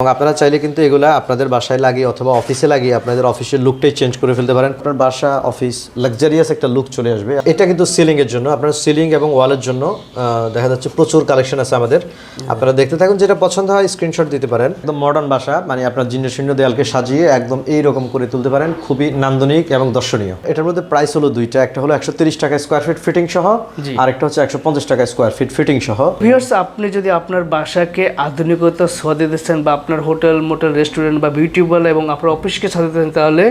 এবং আপনারা চাইলে কিন্তু এগুলা আপনাদের বাসায় লাগিয়ে অথবা অফিসে লাগিয়ে আপনাদের অফিসের লুকটাই চেঞ্জ করে ফেলতে পারেন। আপনার বাসা অফিস লাক্সারিয়াস একটা লুক চলে আসবে। এটা কিন্তু সিলিংয়ের জন্য। আপনার সিলিং এবং ওয়ালের জন্য দেখা যাচ্ছে প্রচুর কালেকশন আছে আমাদের। আপনারা দেখতে থাকুন যেটা পছন্দ হয় স্ক্রিনশট দিতে পারেন। একদম মডার্ন বাসা মানে আপনার জিন্ন শূন্য দেয়ালকে সাজিয়ে একদম এই রকম করে তুলতে পারেন। খুবই নান্দনিক এবং দর্শনীয়। এটার মধ্যে প্রাইস হলো দুইটা। একটা হলো একশো তিরিশ টাকা স্কোয়ার ফিট ফিটিং সহ আর একটা হচ্ছে একশো পঞ্চাশ টাকা স্কোয়ার ফিট ফিটিং সহ। আপনি যদি আপনার বাসাকে আধুনিকতা ছোঁয়া দিতেছেন বা আপনার হোটেল, মোটেল, রেস্টুরেন্ট বা বিউটি পার্লার এবং আপনার অফিসকে সাজাতেছেন তাহলে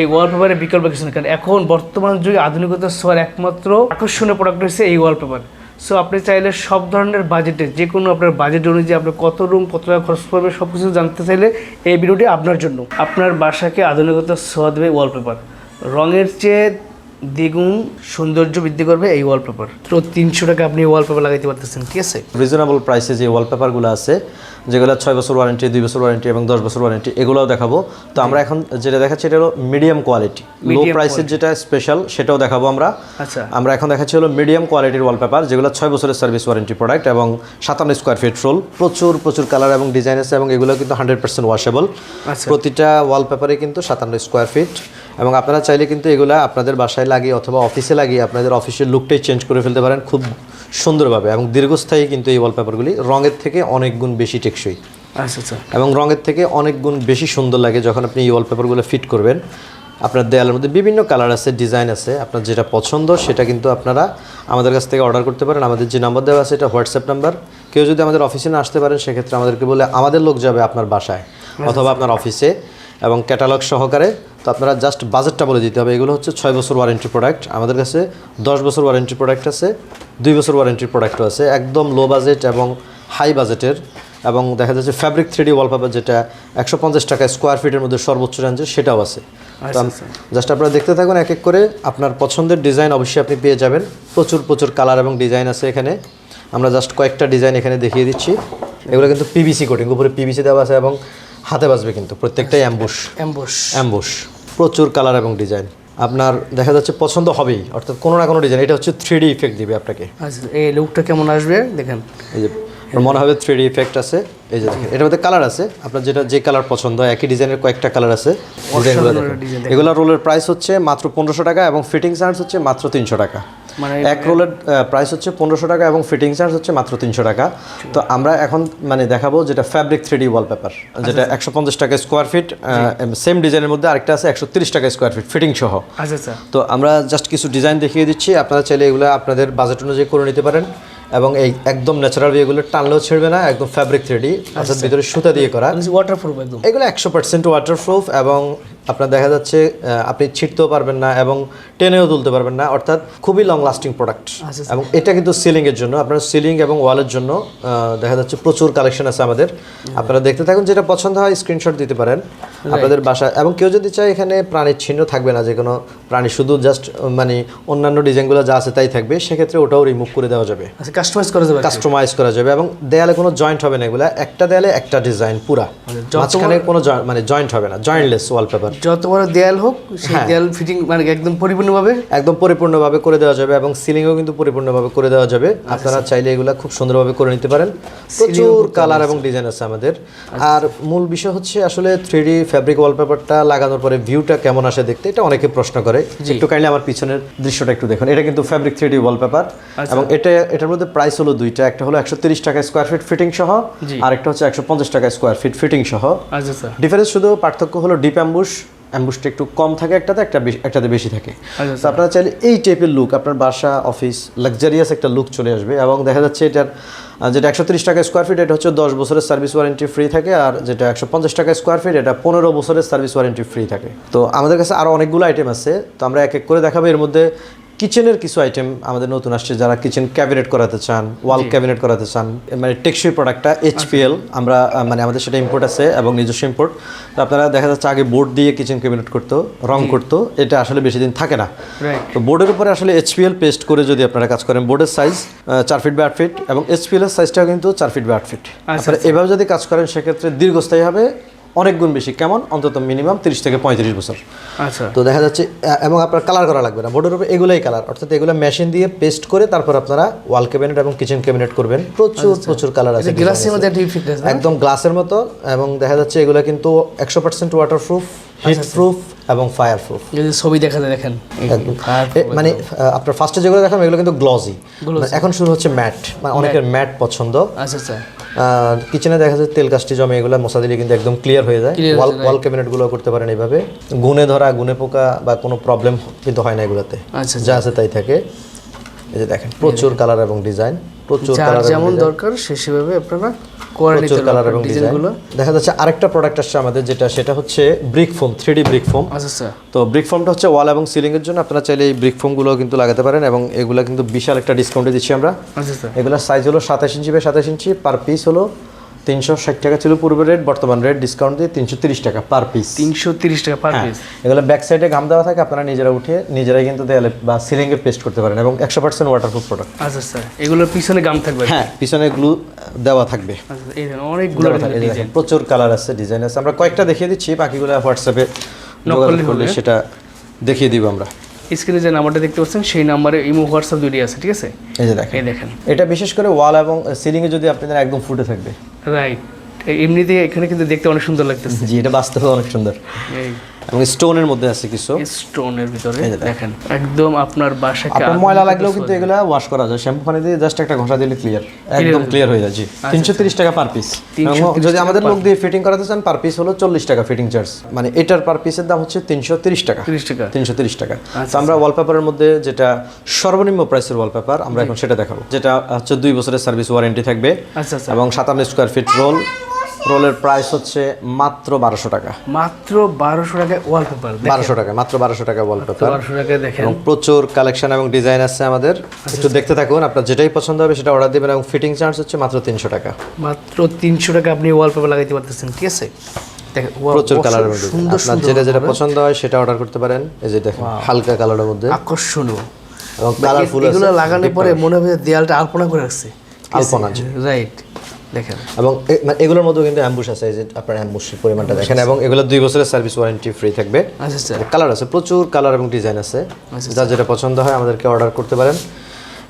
এই ওয়ালপেপারের বিকল্প কিছু না কারণ এখন বর্তমান যুগে আধুনিকতা ছোঁয়ার একমাত্র আকর্ষণীয় প্রোডাক্ট হচ্ছে এই ওয়ালপেপার সো আপনি চাইলে সব ধরনের বাজেটে যে কোনো আপনার বাজেট অনুযায়ী আপনার কত রুম কত টাকা খরচ পড়বে সব কিছু জানতে চাইলে এই ভিডিওটি আপনার জন্য। আপনার বাসাকে আধুনিকতা ছোঁয়া দেবে ওয়ালপেপার রঙের চেয়ে দ্বিগুণ সৌন্দর্য বৃদ্ধি করবে এই ওয়ালপেপার তো তিনশো টাকা আপনি ওয়ালপেপার লাগাইতে পারতেছেন ঠিক আছে? রিজনেবল প্রাইসে যে ওয়ালপেপারগুলো আছে যেগুলো ছয় বছর ওয়ারেন্টি দুই বছর ওয়ারেন্টি এবং দশ বছর ওয়ারেন্টি এগুলোও দেখাবো। তো আমরা এখন যেটা দেখাচ্ছি এটা হলো মিডিয়াম কোয়ালিটি লো প্রাইসের যেটা স্পেশাল সেটাও দেখাবো আমরা। আচ্ছা। আমরা এখন দেখাচ্ছি হলো মিডিয়াম কোয়ালিটির ওয়ালপেপার যেগুলো ছয় বছরের সার্ভিস ওয়ারেন্টি প্রোডাক্ট এবং সাতান্ন স্কোয়ার ফিট রোল প্রচুর প্রচুর কালার এবং ডিজাইন আছে এবং এগুলো কিন্তু হান্ড্রেড পার্সেন্ট ওয়াশেবল প্রতিটা ওয়ালপেপারে কিন্তু সাতান্ন স্কোয়ার ফিট এবং আপনারা চাইলে কিন্তু এগুলা আপনাদের বাসায় লাগিয়ে অথবা অফিসে লাগিয়ে আপনাদের অফিসের লুকটাই চেঞ্জ করে ফেলতে পারেন খুব সুন্দরভাবে এবং দীর্ঘস্থায়ী কিন্তু এই ওয়ালপেপারগুলি রঙের থেকে অনেক গুণ বেশি টেকসই। আচ্ছা আচ্ছা। এবং রঙের থেকে অনেক গুণ বেশি সুন্দর লাগে যখন আপনি এই ওয়ালপেপারগুলো ফিট করবেন। আপনার দেয়ালের মধ্যে বিভিন্ন কালার আছে ডিজাইন আছে আপনার যেটা পছন্দ সেটা কিন্তু আপনারা আমাদের কাছ থেকে অর্ডার করতে পারেন। আমাদের যে নাম্বার দেওয়া আছে এটা হোয়াটসঅ্যাপ নাম্বার কেউ যদি আমাদের অফিসে না আসতে পারেন সেক্ষেত্রে আমাদেরকে বলে আমাদের লোক যাবে আপনার বাসায় অথবা আপনার অফিসে এবং ক্যাটালগ সহকারে তো আপনারা জাস্ট বাজেটটা বলে দিতে হবে। এগুলো হচ্ছে ছয় বছর ওয়ারেন্টি প্রোডাক্ট আমাদের কাছে দশ বছর ওয়ারেন্টি প্রোডাক্ট আছে দুই বছর ওয়ারেন্টির প্রোডাক্টও আছে। একদম লো বাজেট এবং হাই বাজেটের এবং দেখা যাচ্ছে ফ্যাব্রিক থ্রিডি ওয়ালপেপার যেটা একশো পঞ্চাশ টাকা স্কোয়ার ফিটের মধ্যে সর্বোচ্চ রেঞ্জের সেটাও আছে। জাস্ট আপনারা দেখতে থাকুন এক এক করে আপনার পছন্দের ডিজাইন অবশ্যই আপনি পেয়ে যাবেন। প্রচুর প্রচুর কালার এবং ডিজাইন আছে এখানে। আমরা জাস্ট কয়েকটা ডিজাইন এখানে দেখিয়ে দিচ্ছি। এগুলো কিন্তু পিভিসি কোটিং উপরে পিভিসি দেওয়া আছে এবং হাতে বাজবে কিন্তু প্রত্যেকটাই অ্যাম্বুশ অ্যাম্বুশ অ্যাম্বুশ প্রচুর কালার এবং ডিজাইন আপনার দেখা যাচ্ছে পছন্দ হবেই অর্থাৎ কোনো না কোনো ডিজাইন এটা হচ্ছে থ্রি ইফেক্ট দিবে আপনাকে। আচ্ছা এই লুকটা কেমন আসবে? দেখেন। এই যে মনে হবে থ্রি ইফেক্ট আছে। এই যে দেখেন এটার মধ্যে কালার আছে। আপনার যেটা যে কালার পছন্দ হয় একই ডিজাইনের কয়েকটা কালার আছে। ডিজাইনগুলো দেখেন। এগুলো রোলের প্রাইস হচ্ছে মাত্র পনেরোশো টাকা এবং ফিটিং চার্জ হচ্ছে মাত্র তিনশো টাকা। মানে এক রোলের প্রাইস হচ্ছে পনেরোশো টাকা এবং ফিটিং চার্জ হচ্ছে মাত্র তিনশো টাকা। তো আমরা এখন মানে দেখাবো যেটা ফ্যাব্রিক থ্রি ডি ওয়ালপেপার যেটা একশো পঞ্চাশ টাকা স্কোয়ার ফিট সেম ডিজাইনের মধ্যে আরেকটা আছে একশো তিরিশ টাকা স্কোয়ার ফিট ফিটিং সহ। আচ্ছা আচ্ছা। তো আমরা জাস্ট কিছু ডিজাইন দেখিয়ে দিচ্ছি। আপনারা চাইলে এগুলো আপনাদের বাজেট অনুযায়ী করে নিতে পারেন। এবং এই একদম ন্যাচারাল এগুলো টানলেও ছিঁড়বে না একদম ফ্যাব্রিক থ্রিডি অর্থাৎ ভিতরে সুতা দিয়ে করা। ওয়াটারপ্রুফ একদম। এগুলো একশো পার্সেন্ট ওয়াটারপ্রুফ এবং আপনার দেখা যাচ্ছে আপনি ছিটতেও পারবেন না এবং টেনেও তুলতে পারবেন না অর্থাৎ খুবই লং লাস্টিং প্রোডাক্ট আচ্ছা, এবং এটা কিন্তু সিলিং এর জন্য আপনার সিলিং এবং ওয়ালের জন্য দেখা যাচ্ছে প্রচুর কালেকশন আছে আমাদের। আপনারা দেখতে থাকুন যেটা পছন্দ হয় স্ক্রিনশট দিতে পারেন। আপনাদের বাসা এবং কেউ যদি চায় এখানে প্রাণীর চিহ্ন থাকবে না যে কোনো প্রাণী শুধু জাস্ট মানে অন্যান্য ডিজাইনগুলো যা আছে তাই থাকবে সেক্ষেত্রে ওটাও রিমুভ করে দেওয়া যাবে। আচ্ছা কাস্টমাইজ করা যাবে কাস্টমাইজ করা যাবে এবং দেয়ালে কোনো জয়েন্ট হবে না এগুলা একটা দেয়ালে একটা ডিজাইন পুরা। মাঝখানে কোনো মানে জয়েন্ট হবে না জয়েন্টলেস ওয়ালপেপার যত বড় দেয়াল হোক সেই হ্যাঁ। দেয়াল ফিটিং মানে একদম পরিপূর্ণভাবে? একদম পরিপূর্ণভাবে করে দেওয়া যাবে এবং সিলিংও কিন্তু পরিপূর্ণভাবে করে দেওয়া যাবে। আপনারা চাইলে এগুলা খুব সুন্দরভাবে করে নিতে পারেন। প্রচুর কালার এবং ডিজাইন আছে আমাদের। আর মূল বিষয় হচ্ছে আসলে থ্রি ডি ফ্যাব্রিক ওয়ালপেপারটা লাগানোর পরে ভিউটা কেমন আসে দেখতে এটা অনেকে প্রশ্ন করে। একটু কাইন্ডলি আমার পিছনের দৃশ্যটা একটু দেখুন। এটা কিন্তু ফ্যাব্রিক থ্রি ডি ওয়ালপেপার এবং এটা এটার মধ্যে প্রাইস হলো দুইটা। একটা হলো একশো তিরিশ টাকা স্কোয়ার ফিট ফিটিং সহ আর একটা হচ্ছে একশো পঞ্চাশ টাকা স্কোয়ার ফিট ফিটিং সহ। আচ্ছা আচ্ছা। ডিফারেন্স শুধু পার্থক্য হলো ডিপ অ্যাম্বুশ অ্যাম্বুশটা একটু কম থাকে একটাতে একটা একটাতে বেশি থাকে। আচ্ছা, তো আপনারা চাইলে এই টাইপের লুক আপনার বাসা অফিস লাক্সারিয়াস একটা লুক চলে আসবে এবং দেখা যাচ্ছে এটার যেটা একশো তিরিশ টাকা স্কোয়ার ফিট এটা হচ্ছে দশ বছরের সার্ভিস ওয়ারেন্টি ফ্রি থাকে আর যেটা একশো পঞ্চাশ টাকা স্কোয়ার ফিট এটা পনেরো বছরের সার্ভিস ওয়ারেন্টি ফ্রি থাকে। তো আমাদের কাছে আরও অনেকগুলো আইটেম আছে তো আমরা এক এক করে দেখাবো। এর মধ্যে কিচেনের কিছু আইটেম আমাদের নতুন আসছে যারা কিচেন ক্যাবিনেট করাতে চান ওয়াল ক্যাবিনেট করাতে চান মানে টেকসই প্রোডাক্টটা এইচপিএল আমরা মানে আমাদের সেটা ইম্পোর্ট আছে এবং নিজস্ব ইম্পোর্ট তো আপনারা দেখা যাচ্ছে আগে বোর্ড দিয়ে কিচেন ক্যাবিনেট করতো রং করতো এটা আসলে বেশি দিন থাকে না। তো বোর্ডের উপরে আসলে এইচপিএল পেস্ট করে যদি আপনারা কাজ করেন বোর্ডের সাইজ চার ফিট বাই আট ফিট এবং এইচপিএল এর সাইজটাও কিন্তু চার ফিট বাই আট ফিট আপনারা এভাবে যদি কাজ করেন সেক্ষেত্রে দীর্ঘস্থায়ী হবে অনেক গুণ বেশি। কেমন? অন্তত মিনিমাম তিরিশ থেকে পঁয়ত্রিশ বছর। আচ্ছা। তো দেখা যাচ্ছে এবং আপনার কালার করা লাগবে না। বোর্ডের উপরে এগুলোই কালার অর্থাৎ এগুলো মেশিন দিয়ে পেস্ট করে তারপর আপনারা ওয়াল ক্যাবিনেট এবং কিচেন ক্যাবিনেট করবেন। প্রচুর প্রচুর কালার আছে একদম গ্লাসের মতো এবং দেখা যাচ্ছে এগুলো কিন্তু একশো percent waterproof heatproof এবং ফায়ার প্রুফ যদি ছবি দেখা যায় দেখেন মানে আপনার ফার্স্টে যেগুলো দেখাম এগুলো কিন্তু গ্লসি এখন শুরু হচ্ছে ম্যাট মানে অনেকের ম্যাট পছন্দ। আচ্ছা আচ্ছা। কিচেনে দেখা যায় তেল কাজটি জমে এগুলো মশা দিলে কিন্তু একদম ক্লিয়ার হয়ে যায়। ওয়াল ওয়াল ক্যাবিনেটগুলো করতে পারেন এইভাবে। গুনে ধরা গুনে পোকা বা কোনো প্রবলেম কিন্তু হয় না এগুলোতে। আচ্ছা। যা আছে তাই থাকে। এই যে দেখেন প্রচুর কালার এবং ডিজাইন প্রচুর কালার যেমন দরকার সে সেভাবে আপনারা প্রচুর কালার এবং ডিজাইনগুলো দেখা যাচ্ছে আরেকটা প্রোডাক্ট আসছে আমাদের যেটা সেটা হচ্ছে brick foam three D brick foam আচ্ছা তো ব্রিক ফোমটা হচ্ছে ওয়াল এবং সিলিং এর জন্য আপনারা চাইলে এই ব্রিক ফোমগুলো কিন্তু লাগাতে পারেন এবং এগুলো কিন্তু বিশাল একটা ডিসকাউন্টে দিচ্ছি আমরা। আচ্ছা আচ্ছা। এগুলোর সাইজ হলো সাতাশ ইঞ্চি বাই সাতাশ ইঞ্চি পার পিস হলো তিনশো ষাট টাকা ছিল পূর্বের রেট বর্তমান রেট ডিসকাউন্ট দিয়ে তিনশো তিরিশ টাকা পার পিস তিনশো তিরিশ টাকা পার পিস এগুলো ব্যাক সাইডে ঘাম দেওয়া থাকে আপনারা নিজেরা উঠে নিজেরাই কিন্তু দেয়ালে বা সিলিংয়ে পেস্ট করতে পারেন এবং একশো পার্সেন্ট ওয়াটারপ্রুফ প্রোডাক্ট আচ্ছা আচ্ছা। এগুলোর পিছনে গাম থাকবে? হ্যাঁ পিছনে গ্লু দেওয়া থাকবে। আচ্ছা দেখেন অনেকগুলো প্রচুর কালার আছে ডিজাইন আছে। আমরা কয়েকটা দেখিয়ে দিচ্ছি বাকিগুলো হোয়াটসঅ্যাপে করলে সেটা দেখিয়ে দিব আমরা। স্ক্রিনে যে নাম্বারটা দেখতে পাচ্ছেন সেই নাম্বারে ইমো হোয়াটসঅ্যাপ দুটি আছে ঠিক আছে? এই যে দেখেন। এই দেখেন। এটা বিশেষ করে ওয়াল এবং সিলিংয়ে যদি আপনাদের একদম ফুটে থাকবে। রাইট এমনিতে এখানে কিন্তু দেখতে অনেক সুন্দর লাগতেছে। জি এটা বাস্তবে অনেক সুন্দর। এবং স্টোনের মধ্যে আছে কিছু। স্টোনের ভিতরে দেখেন। একদম আপনার বাসাকে আপনার ময়লা লাগলেও কিন্তু এগুলো ওয়াশ করা যায়। শ্যাম্পু পানি দিয়ে জাস্ট একটা ঘষা দিলে ক্লিয়ার একদম ক্লিয়ার হয়ে যায় জি। তিনশো তিরিশ টাকা পার পিস যদি আমাদের লোক দিয়ে ফিটিং করাতে চান পার পিস হলো চল্লিশ টাকা ফিটিং চার্জ মানে এটার পার পিসের দাম হচ্ছে তিনশো তিরিশ টাকা। তিরিশ টাকা। তিনশো তিরিশ টাকা। তো আমরা ওয়ালপেপারের মধ্যে যেটা সর্বনিম্ন প্রাইসের ওয়ালপেপার আমরা এখন সেটা দেখাবো। যেটা হচ্ছে দুই বছরের সার্ভিস ওয়ারেন্টি থাকবে। আচ্ছা আচ্ছা। এবং সাতান্ন স্কোয়ার ফিট রোল রোলের প্রাইস হচ্ছে মাত্র বারোশো টাকা। মাত্র বারোশো টাকায় ওয়ালপেপার বারোশো টাকা মাত্র বারোশো টাকা ওয়ালপেপার বারোশো টাকায় দেখেন। এবং প্রচুর কালেকশন এবং ডিজাইন আছে আমাদের। একটু দেখতে থাকুন আপনার যেটাই পছন্দ হবে সেটা অর্ডার দেবেন এবং ফিটিং চার্জ হচ্ছে মাত্র তিনশো টাকা। মাত্র তিনশো টাকা আপনি ওয়ালপেপার লাগাইতে পারতেছেন ঠিক আছে? দেখেন প্রচুর কালারের আপনার যেটা যেটা পছন্দ হয় সেটা অর্ডার করতে পারেন। এই যে দেখেন হালকা কালারের মধ্যে। আকর্ষণীয়। এবং কালারফুল এগুলো লাগানোর পরে মনে হবে দেয়ালটা আলপনা করে রাখছে আলপনা, রাইট দেখেন। এবং মানে এগুলোর মধ্যেও কিন্তু অ্যাম্বুশ আছে যে আপনার অ্যাম্বুশের পরিমাণটা দেখেন এবং এগুলো দুই বছরের সার্ভিস ওয়ারেন্টি ফ্রি থাকবে। আচ্ছা আচ্ছা। কালার আছে প্রচুর কালার এবং ডিজাইন আছে। যা যেটা পছন্দ হয় আমাদেরকে অর্ডার করতে পারেন।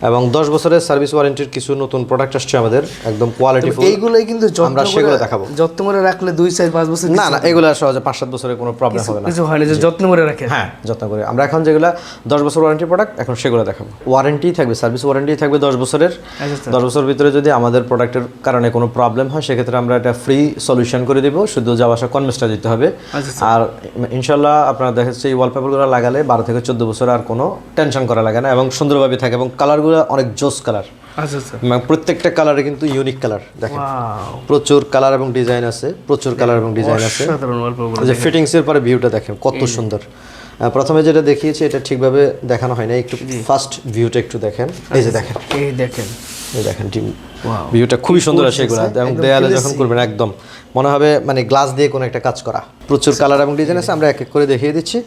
এবং দশ বছরের সার্ভিস ওয়ারেন্টির কিছু নতুন প্রোডাক্ট আসছে আমাদের একদম কোয়ালিটি এইগুলোই কিন্তু আমরা সেগুলো দেখাবো। যত্ন করে রাখলে দুই চার পাঁচ বছর না না এগুলো সহজে পাঁচ সাত বছরের কোনো প্রবলেম হবে না। কিছু হয় না যে যত্ন করে রাখেন হ্যাঁ যত্ন করে। আমরা এখন যেগুলো দশ বছর ওয়ারেন্টি প্রোডাক্ট এখন সেগুলো দেখাবো। ওয়ারেন্টি থাকবে সার্ভিস ওয়ারেন্টি থাকবে দশ বছরের। আচ্ছা আচ্ছা। দশ বছর ভিতরে যদি আমাদের প্রোডাক্টের কারণে কোনো প্রবলেম হয় সেক্ষেত্রে আমরা এটা ফ্রি সলিউশন করে দিব। শুধু যাওয়া আসা কনভেন্সটা দিতে হবে। আচ্ছা, আর ইনশাল্লাহ আপনারা দেখা যাচ্ছে এই ওয়ালপেপারগুলো লাগালে বারো থেকে চোদ্দ বছর আর কোনো টেনশন করা লাগে না এবং সুন্দরভাবে থাকে এবং কালারগুলো অনেক জোস কালার। আচ্ছা আচ্ছা। প্রত্যেকটা কালারে কিন্তু ইউনিক কালার দেখেন। প্রচুর কালার এবং ডিজাইন আছে প্রচুর কালার এবং ডিজাইন আছে। যে ফিটিংস এর পরে ভিউটা দেখেন কত সুন্দর। প্রথমে যেটা দেখিয়েছি এটা ঠিকভাবে দেখানো হয় না একটু ফার্স্ট ভিউটা একটু দেখেন। এই যে দেখেন। এই দেখেন। এই দেখেন টিম. ভিউটা খুবই সুন্দর আসে এগুলো এবং দেয়ালে যখন করবেন একদম। মনে হবে মানে গ্লাস দিয়ে কোনো একটা কাজ করা। প্রচুর কালার এবং ডিজাইন আছে আমরা এক এক করে দেখিয়ে দিচ্ছি।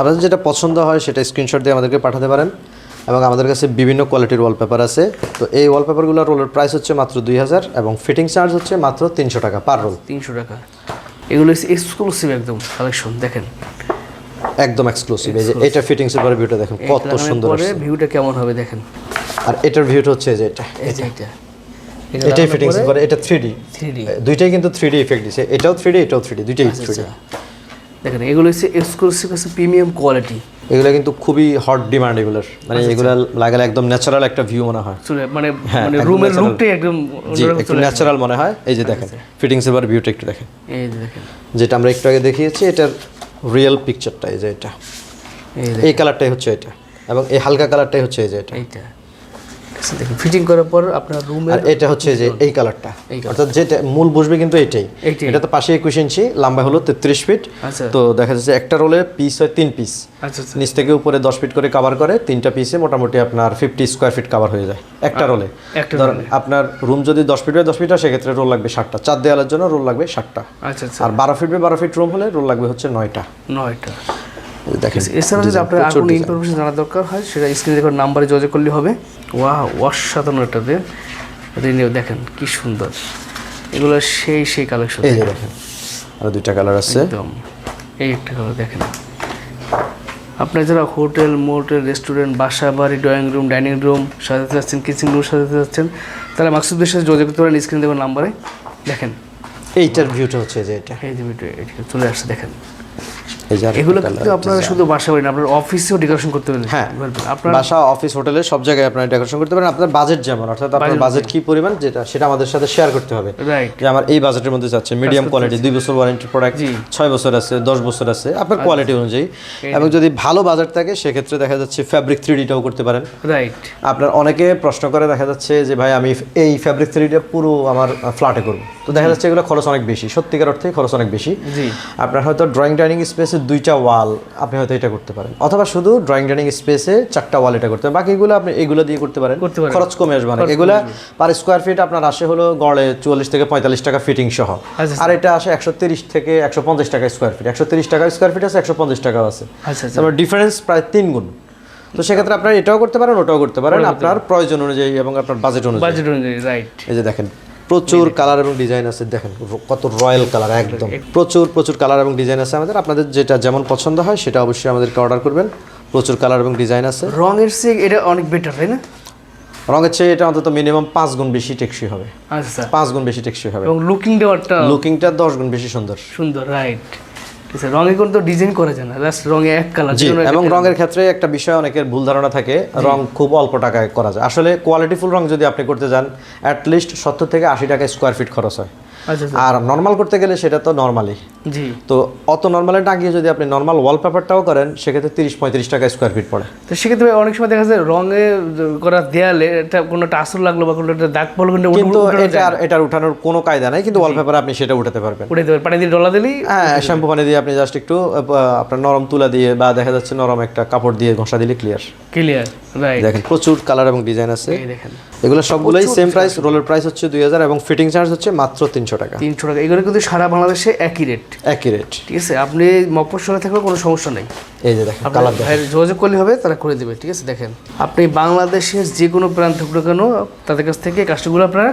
আপনাদের যেটা পছন্দ হয় সেটা স্ক্রিনশট দিয়ে আমাদেরকে পাঠাতে পারেন। এবং আমাদের কাছে বিভিন্ন কোয়ালিটির ওয়ালপেপার আছে। তো এই ওয়ালপেপারগুলোর রোলের প্রাইস হচ্ছে মাত্র দুই হাজার এবং ফিটিং চার্জ হচ্ছে মাত্র তিনশো টাকা পার রোল তিনশো টাকা। এগুলো এক্সক্লুসিভ একদম কালেকশন দেখেন। একদম এক্সক্লুসিভ এই যে এটা ফিটিংস এর ভিউটা দেখেন কত সুন্দর আসছে। ভিউটা কেমন হবে দেখেন। আর এটার ভিউটা হচ্ছে যে এটা এটা। এটাই ফিটিংস করে এটা থ্রি ডি থ্রি ডি দুইটাই কিন্তু থ্রি ডি ইফেক্ট দিছে। এটাও থ্রি ডি এটাও থ্রি ডি দুইটাই থ্রি ডি দেখেন এগুলো হচ্ছে এক্সক্লুসিভ হচ্ছে প্রিমিয়াম কোয়ালিটি এগুলো কিন্তু খুবই হট ডিমান্ড এগুলোর। মানে এগুলো লাগালে একদম ন্যাচারাল একটা ভিউ মনে হয়। মানে হ্যাঁ, মানে রুমের। লুকটাই একদম একটু ন্যাচারাল মনে হয়। এই যে দেখেন ফিটিংস এবার ভিউটা একটু দেখেন। এই যে দেখেন। যেটা আমরা একটু আগে দেখিয়েছি এটার রিয়েল পিকচারটা এই যে এটা এই কালারটাই হচ্ছে এটা। এবং এই হালকা কালারটাই হচ্ছে এই যে এটা। এইটা। আচ্ছা, দেখেন ফিটিং করার পর আপনার রুমে এটা হচ্ছে যে এই কালারটা অর্থাৎ যেটা মূল বসবে কিন্তু এটাই। এটা তো পাশে একুশ ইঞ্চি লম্বা হলো তেত্রিশ ফিট আচ্ছা। তো দেখা যাচ্ছে একটা রোলে পিস হয় তিন পিস আচ্ছা আচ্ছা। নিচ থেকে উপরে দশ ফিট করে কভার করে তিনটা পিসে মোটামুটি আপনার ফিফটি স্কোয়ার ফিট কভার হয়ে যায়। একটা রোলে ধরেন আপনার রুম যদি দশ ফিট বাই দশ ফিট হয় সেক্ষেত্রে রোল লাগবে ষাটটা চার দেওয়ালের জন্য রোল লাগবে ষাটটা আচ্ছা আর বারো ফিট বাই বারো ফিট রুম হলে রোল লাগবে হচ্ছে নয়টা। নয়টা। দেখেন এছাড়া যদি আপনার আর কোনো ইনফরমেশন জানার দরকার হয় সেটা স্ক্রিনে দেখুন নাম্বারে যোগাযোগ করলে হবে। ওয়া অসাধারণ এটাতে রিনিউ দেখেন কি সুন্দর। এগুলো সেই সেই কালেকশন এই দেখেন। আর দুইটা কালার আছে। একদম। এই একটা কালার দেখেন। আপনার যারা হোটেল মোটেল রেস্টুরেন্ট বাসা বাড়ি ড্রয়িং রুম ডাইনিং রুম সাজাতে যাচ্ছেন কিচেন রুম সাজাতে যাচ্ছেন তাহলে মাকসুদের সাথে যোগাযোগ করতে পারেন স্ক্রিন দেবেন নাম্বারে দেখেন। এইটার ভিউটা হচ্ছে যে এটা। এই যে ভিডিও চলে আসছে দেখেন। এগুলো কিন্তু আপনারা শুধু বাসা বাড়ি না আপনার অফিসেও ডেকোরেশন করতে পারেন। হ্যাঁ। আপনার বাসা অফিস হোটেলে সব জায়গায় আপনারা ডেকোরেশন করতে পারেন। আপনার বাজেট যেমন অর্থাৎ আপনার বাজেট কি পরিমাণ যেটা সেটা আমাদের সাথে শেয়ার করতে হবে। যে আমার এই বাজেটের মধ্যে যাচ্ছে মিডিয়াম কোয়ালিটি দুই বছর ওয়ারেন্টি প্রোডাক্ট ছয় বছর আছে দশ বছর আছে আপনার কোয়ালিটি অনুযায়ী। এবং যদি ভালো বাজেট থাকে সেক্ষেত্রে দেখা যাচ্ছে ফ্যাব্রিক থ্রিডিটাও করতে পারেন। রাইট আপনার অনেকে প্রশ্ন করে দেখা যাচ্ছে যে ভাই আমি এই ফ্যাব্রিক থ্রিডিটা পুরো আমার ফ্ল্যাটে করব। তো দেখা যাচ্ছে এগুলো খরচ অনেক বেশি সত্যিকার অর্থে খরচ অনেক বেশি। জি। আপনার হয়তো ড্রয়িং ডাইনিং স্পেসে দুইটা ওয়াল আপনি হয়তো এটা করতে পারেন। অথবা শুধু ড্রয়িং ডাইনিং স্পেসে চারটা ওয়াল এটা করতে পারেন। বাকিগুলো আপনি এগুলো দিয়ে করতে পারেন। খরচ কমে আসবে অনেক। এগুলো পার স্কোয়ার ফিট আপনার আসে হলো গড়ে চুয়াল্লিশ থেকে পঁয়তাল্লিশ টাকা ফিটিং সহ। আচ্ছা, আর এটা আসে একশো তিরিশ থেকে একশো পঞ্চাশ টাকা স্কোয়ার ফিট একশো তিরিশ টাকা স্কোয়ার ফিট আছে একশো পঞ্চাশ টাকাও আছে। আচ্ছা আচ্ছা। তারপর ডিফারেন্স প্রায় তিন গুণ। তো সেক্ষেত্রে আপনার এটাও করতে পারেন ওটাও করতে পারেন। আপনার প্রয়োজন অনুযায়ী এবং আপনার বাজেট অনুযায়ী। বাজেট অনুযায়ী রাইট এই যে দেখেন প্রচুর কালার এবং ডিজাইন আছে দেখেন কত রয়্যাল কালার একদম। প্রচুর প্রচুর কালার এবং ডিজাইন আছে আমাদের। আপনাদের যেটা যেমন পছন্দ হয় সেটা অবশ্যই আমাদেরকে অর্ডার করবেন। প্রচুর কালার এবং ডিজাইন আছে। রঙের চেয়ে এটা অনেক বেটার তাই না? রঙের চেয়ে এটা অন্তত মিনিমাম পাঁচ গুণ বেশি টেকসই হবে। আচ্ছা। পাঁচ গুণ বেশি টেকসই হবে। এবং লুকিং দেওয়ারটা লুকিংটা দশ গুণ বেশি সুন্দর। সুন্দর রাইট রঙে কোন তো ডিজাইন করা যায় না জাস্ট রঙে এক কালার এবং রঙের ক্ষেত্রে একটা বিষয় অনেকের ভুল ধারণা থাকে রং খুব অল্প টাকায় করা যায়। আসলে কোয়ালিটিফুল রং যদি আপনি করতে যান অ্যাট লিস্ট সত্তর থেকে আশি টাকা স্কোয়ার ফিট খরচ হয়। আচ্ছা আচ্ছা আর নর্মাল করতে গেলে সেটা তো নর্মালি জি। তো অত নর্মালে না গিয়ে যদি আপনি নর্মাল ওয়ালপেপারটাও করেন সেক্ষেত্রে তিরিশ পঁয়ত্রিশ টাকা স্কোয়ার ফিট পড়ে। তো সেক্ষেত্রে অনেক সময় দেখা যায় রঙে করা দেয়ালে এটা কোনো একটা আসর লাগল বা কোনো একটা দাগ পড়ল কিন্তু কিন্তু এটার এটার উঠানোর কোনো কায়দা নাই কিন্তু ওয়ালপেপারে আপনি সেটা উঠাতে পারবেন। উঠে দেবে পানি দিয়ে ডলা দিলেই হ্যাঁ শ্যাম্পু পানি দিয়ে আপনি জাস্ট একটু আপনার নরম তুলা দিয়ে বা দেখা যাচ্ছে নরম একটা কাপড় দিয়ে ঘষা দিলে ক্লিয়ার ক্লিয়ার রাইট দেখেন প্রচুর কালার এবং ডিজাইন আছে। এই দেখেন। এগুলো সবগুলোই সেম প্রাইস রোলের প্রাইস হচ্ছে দুই হাজার এবং ফিটিং চার্জ হচ্ছে মাত্র তিনশো টাকা। তিনশো টাকা। এগুলো কিন্তু সারা বাংলাদেশে একই রেট একই রেট ঠিক আছে? আপনি মফস্বলে থাকলে কোনো সমস্যা নেই। এই যে দেখেন কালার যোগাযোগ করলে হবে তারা করে দেবে। ঠিক আছে? দেখেন আপনি বাংলাদেশের যে কোনো প্রান্ত কেন তাদের কাছ থেকে কাজগুলো আপনারা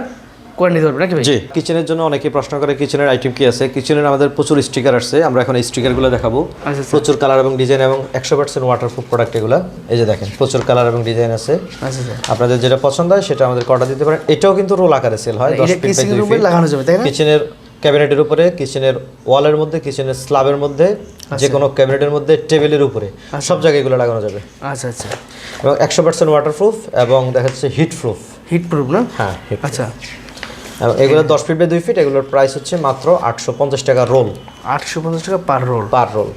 করে নিতে পারবে নাকি ভাই? জি। কিচেনের জন্য অনেকে প্রশ্ন করে কিচেনের আইটেম কি আছে? কিচেনের আমাদের প্রচুর স্টিকার আসছে আমরা এখন এই স্টিকারগুলো দেখাবো। আচ্ছা আচ্ছা। প্রচুর কালার এবং ডিজাইন এবং একশো পার্সেন্ট ওয়াটারপ্রুফ প্রোডাক্ট এগুলো। এই যে দেখেন প্রচুর কালার এবং ডিজাইন আছে। আচ্ছা আপনাদের যেটা পছন্দ হয় সেটা আমাদের অর্ডার দিতে পারেন। এটাও কিন্তু রোল আকারে সেল হয় দশ ফিট লাগানো যাবে তাই না? কিচেনের ক্যাবিনেটের উপরে কিচেনের ওয়ালের মধ্যে কিচেনের স্ল্যাবের মধ্যে যে কোনো ক্যাবিনেটের মধ্যে টেবিলের উপরে। সব জায়গায় এগুলো লাগানো যাবে। আচ্ছা আচ্ছা। এবং একশো পার্সেন্ট ওয়াটারপ্রুফ এবং দেখা যাচ্ছে হিট প্রুফ হিট প্রুফ না? হ্যাঁ আচ্ছা। এগুলো দশ ফিট বাই দুই ফিট এগুলোর প্রাইস হচ্ছে মাত্র আটশো পঞ্চাশ টাকা রোল আটশো পঞ্চাশ টাকা পার রোল পার রোল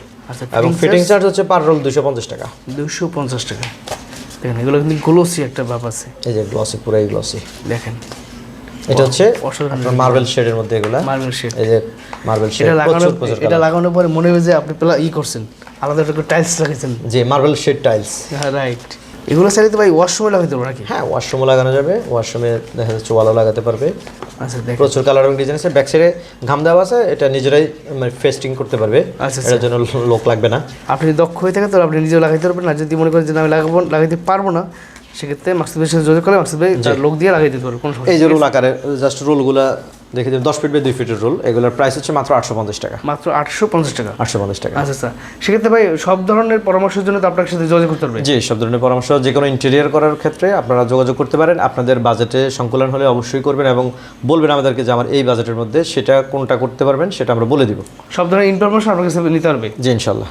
এবং ফিটিং চার্জ হচ্ছে পার রোল দুশো পঞ্চাশ টাকা। দুশো পঞ্চাশ টাকা। দেখেন এগুলো কিন্তু গ্লোসি একটা ভাব আছে। এই যে গ্লসি পুরাই গ্লসি দেখেন। এটা হচ্ছে মার্বেল শেডের মধ্যে এগুলা। মার্বেল শেড এই যে মার্বেল শেড এটা এটা লাগানোর পরে মনে হবে যে আপনি পেলা ই করছেন। আলাদা একটা টাইলস লাগিয়েছেন যে মার্বেল শেড টাইলস হ্যাঁ রাইট এগুলো চাইলে তো ভাই ওয়াশরুমে লাগাইতে পারব নাকি? হ্যাঁ ওয়াশরুমে লাগানো যাবে ওয়াশরুমে দেখা যাচ্ছে ওয়ালও লাগাতে পারবে। আচ্ছা দেখ। প্রচুর কালার এবং ডিজাইন আছে ব্যাক সাইডে ঘাম দেওয়া আছে এটা নিজেরাই মানে ফেস্টিং করতে পারবে। আচ্ছা, এটার জন্য লোক লাগবে না। আপনি যদি দক্ষ হয়ে থাকেন তাহলে আপনি নিজেও লাগাইতে পারবেন না যদি মনে করেন যে আমি লাগাবো লাগাইতে পারব না সেক্ষেত্রে মাকসুদের সাথে যোগাযোগ করলে মাকসুদ ভাই লোক দিয়ে লাগাই দিতে পারবে কোনো সমস্যা এই যে রোল আকারে জাস্ট রোলগুলা দেখে দিন দশ ফিট বাই দুই ফিটের রোল এগুলোর প্রাইস হচ্ছে মাত্র আটশো পঞ্চাশ টাকা। মাত্র আটশো পঞ্চাশ টাকা? আটশো পঞ্চাশ টাকা। আচ্ছা আচ্ছা। সেক্ষেত্রে ভাই সব ধরনের পরামর্শের জন্য তো আপনার সাথে যোগাযোগ করতে পারবে জি সব ধরনের পরামর্শ যে কোনো ইন্টেরিয়ার করার ক্ষেত্রে আপনারা যোগাযোগ করতে পারেন। আপনাদের বাজেটে সংকুলন হলে অবশ্যই করবেন এবং বলবেন আমাদেরকে যে আমার এই বাজেটের মধ্যে সেটা কোনটা করতে পারবেন সেটা আমরা বলে দিব। সব ধরনের ইনফরমেশন আপনার কাছে নিতে পারবে জি ইনশাল্লাহ।